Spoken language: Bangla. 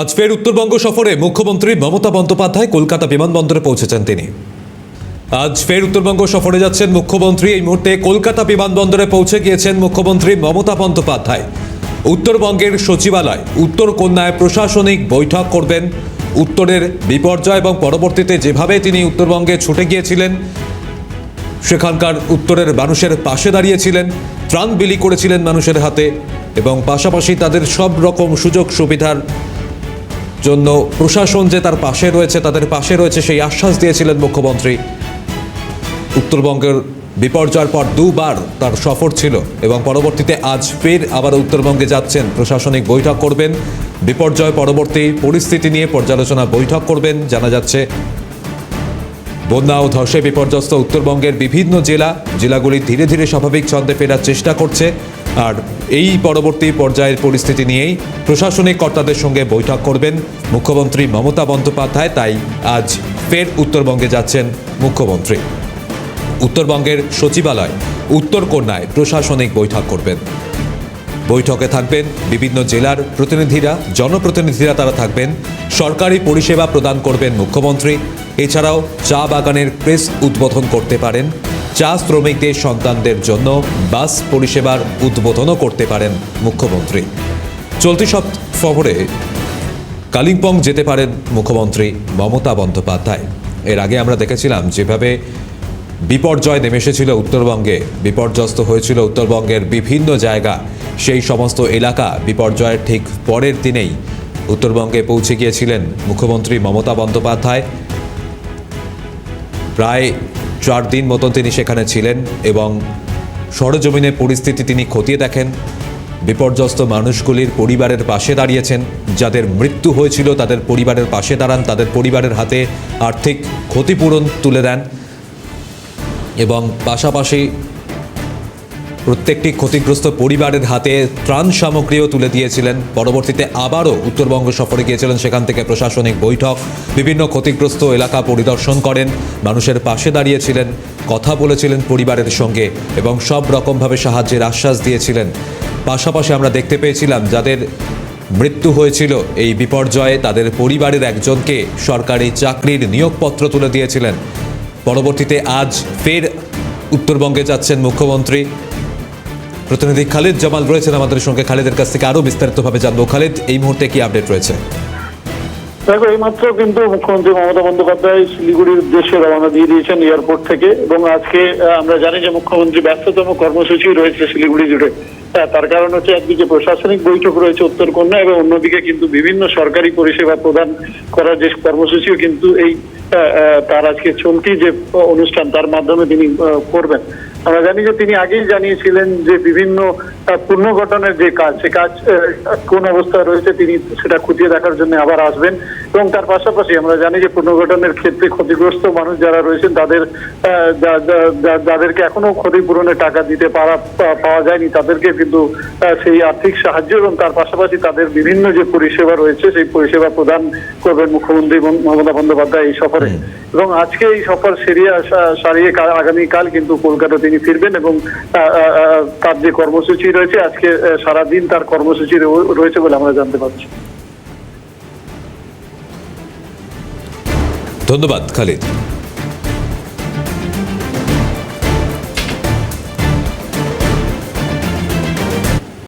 আজ ফের উত্তরবঙ্গ সফরে মুখ্যমন্ত্রী মমতা বন্দ্যোপাধ্যায় কলকাতা বিমানবন্দরে পৌঁছেছেন তিনি। আজ ফের উত্তরবঙ্গ সফরে যাচ্ছেন মুখ্যমন্ত্রী। এই মুহূর্তে কলকাতা বিমানবন্দরে পৌঁছে গিয়েছেন মুখ্যমন্ত্রী মমতা বন্দ্যোপাধ্যায়। উত্তরবঙ্গের সচিবালয়, উত্তর কন্যায় প্রশাসনিক বৈঠক করবেন। উত্তরের বিপর্যয় এবং পরবর্তীতে যেভাবে তিনি উত্তরবঙ্গে ছুটে গিয়েছিলেন, সেখানকার উত্তরের মানুষের পাশে দাঁড়িয়েছিলেন, ত্রাণ বিলি করেছিলেন মানুষের হাতে এবং পাশাপাশি তাদের সব রকম সুযোগ সুবিধার জন্য প্রশাসন যে তার পাশে রয়েছে, তাদের পাশে রয়েছে সেই আশ্বাস দিয়েছিলেন মুখ্যমন্ত্রী। উত্তরবঙ্গের বিপর্যয়ের পর দুবার তার সফর ছিল এবং পরবর্তীতে আজ ফের আবার উত্তরবঙ্গে যাচ্ছেন। প্রশাসনিক বৈঠক করবেন, বিপর্যয় পরবর্তী পরিস্থিতি নিয়ে পর্যালোচনা বৈঠক করবেন, জানা যাচ্ছে বন্যা ও ধসে বিপর্যস্ত উত্তরবঙ্গের বিভিন্ন জেলা। জেলাগুলি ধীরে ধীরে স্বাভাবিক ছন্দে ফেরার চেষ্টা করছে। আর এই পরবর্তী পর্যায়ের পরিস্থিতি নিয়েই প্রশাসনিক কর্তাদের সঙ্গে বৈঠক করবেন মুখ্যমন্ত্রী মমতা বন্দ্যোপাধ্যায়। তাই আজ ফের উত্তরবঙ্গে যাচ্ছেন মুখ্যমন্ত্রী। উত্তরবঙ্গের সচিবালয়, উত্তর কন্যায় প্রশাসনিক বৈঠক করবেন। বৈঠকে থাকবেন বিভিন্ন জেলার প্রতিনিধিরা, জনপ্রতিনিধিরা তারা থাকবেন, সরকারি পরিষেবা প্রদান করবেন মুখ্যমন্ত্রী। এছাড়াও চা বাগানের প্রেস উদ্বোধন করতে পারেন চা শ্রমিকদের সন্তানদের জন্য বাস পরিষেবার উদ্বোধনও করতে পারেন মুখ্যমন্ত্রী। চলতি সফরে কালিম্পং যেতে পারেন মুখ্যমন্ত্রী মমতা বন্দ্যোপাধ্যায়। এর আগে আমরা দেখেছিলাম যেভাবে বিপর্যয় নেমে এসেছিল উত্তরবঙ্গে, বিপর্যস্ত হয়েছিল উত্তরবঙ্গের বিভিন্ন জায়গা। সেই সমস্ত এলাকা বিপর্যয়ের ঠিক পরের দিনেই উত্তরবঙ্গে পৌঁছে গিয়েছিলেন মুখ্যমন্ত্রী মমতা বন্দ্যোপাধ্যায়। প্রায় চার দিন মতন তিনি সেখানে ছিলেন এবং সরজমিনের পরিস্থিতি তিনি খতিয়ে দেখেন। বিপর্যস্ত মানুষগুলির পরিবারের পাশে দাঁড়িয়েছেন। যাদের মৃত্যু হয়েছিল তাদের পরিবারের পাশে দাঁড়ান, তাদের পরিবারের হাতে আর্থিক ক্ষতিপূরণ তুলে দেন এবং পাশাপাশি প্রত্যেকটি ক্ষতিগ্রস্ত পরিবারের হাতে ত্রাণ সামগ্রীও তুলে দিয়েছিলেন। পরবর্তীতে আবারও উত্তরবঙ্গ সফরে গিয়েছিলেন সেখান থেকে প্রশাসনিক বৈঠক। বিভিন্ন ক্ষতিগ্রস্ত এলাকা পরিদর্শন করেন, মানুষের পাশে দাঁড়িয়েছিলেন, কথা বলেছিলেন পরিবারের সঙ্গে এবং সব রকমভাবে সাহায্যের আশ্বাস দিয়েছিলেন। পাশাপাশি আমরা দেখতে পেয়েছিলাম, যাদের মৃত্যু হয়েছিল এই বিপর্যয়ে তাদের পরিবারের একজনকে সরকারি চাকরির নিয়োগপত্র তুলে দিয়েছিলেন। পরবর্তীতে আজ ফের উত্তরবঙ্গে যাচ্ছেন মুখ্যমন্ত্রী। প্রতিনিধি খালিদ জামাল রয়েছেন আমাদের সঙ্গে। খালিদের কাছ থেকে আরও বিস্তারিত ভাবে জানব। খালিদ, এই মুহূর্তে কি আপডেট রয়েছে? দেখো, এইমাত্র কিন্তু মুখ্যমন্ত্রী মমতা বন্দ্যোপাধ্যায় শিলিগুড়ির উদ্দেশ্যে রওনা দিয়ে দিয়েছেন এয়ারপোর্ট থেকে এবং আজকে আমরা জানি যে মুখ্যমন্ত্রী ব্যস্ততম কর্মসূচি রয়েছে শিলিগুড়ি জুড়ে। হ্যাঁ, তার কারণ হচ্ছে একদিকে প্রশাসনিক বৈঠক রয়েছে উত্তরকন্যা এবং অন্যদিকে কিন্তু বিভিন্ন সরকারি পরিষেবা প্রদান করার যে কর্মসূচিও কিন্তু এই তার আজকে চলতি যে অনুষ্ঠান তার মাধ্যমে তিনি করবেন। আমরা জানি যে তিনি আগেই জানিয়েছিলেন যে বিভিন্ন পুনর্গঠনের যে কাজ সে কাজ কোন অবস্থায় রয়েছে তিনি সেটা খুঁটিয়ে দেখার জন্য আবার আসবেন এবং তার পাশাপাশি আমরা জানি যে পুনর্গঠনের ক্ষেত্রে ক্ষতিগ্রস্ত মানুষ যারা রয়েছেন তাদের যাদেরকে এখনও ক্ষতিপূরণের টাকা দিতে পারা পাওয়া যায়নি তাদেরকে কিন্তু সেই আর্থিক সাহায্য এবং তার পাশাপাশি তাদের বিভিন্ন যে পরিষেবা রয়েছে সেই পরিষেবা প্রদান করবেন মুখ্যমন্ত্রী মম- মমতা বন্দ্যোপাধ্যায় এই সফরে। এবং আজকে এই সফর সেরিয়ে সারিয়ে আগামীকাল কিন্তু কলকাতা তিনি ফিরবেন এবং তার যে কর্মসূচি রয়েছে আজকে সারাদিন তার কর্মসূচি রয়েছে বলে আমরা জানতে পারছি। ধন্যবাদ খালিদ।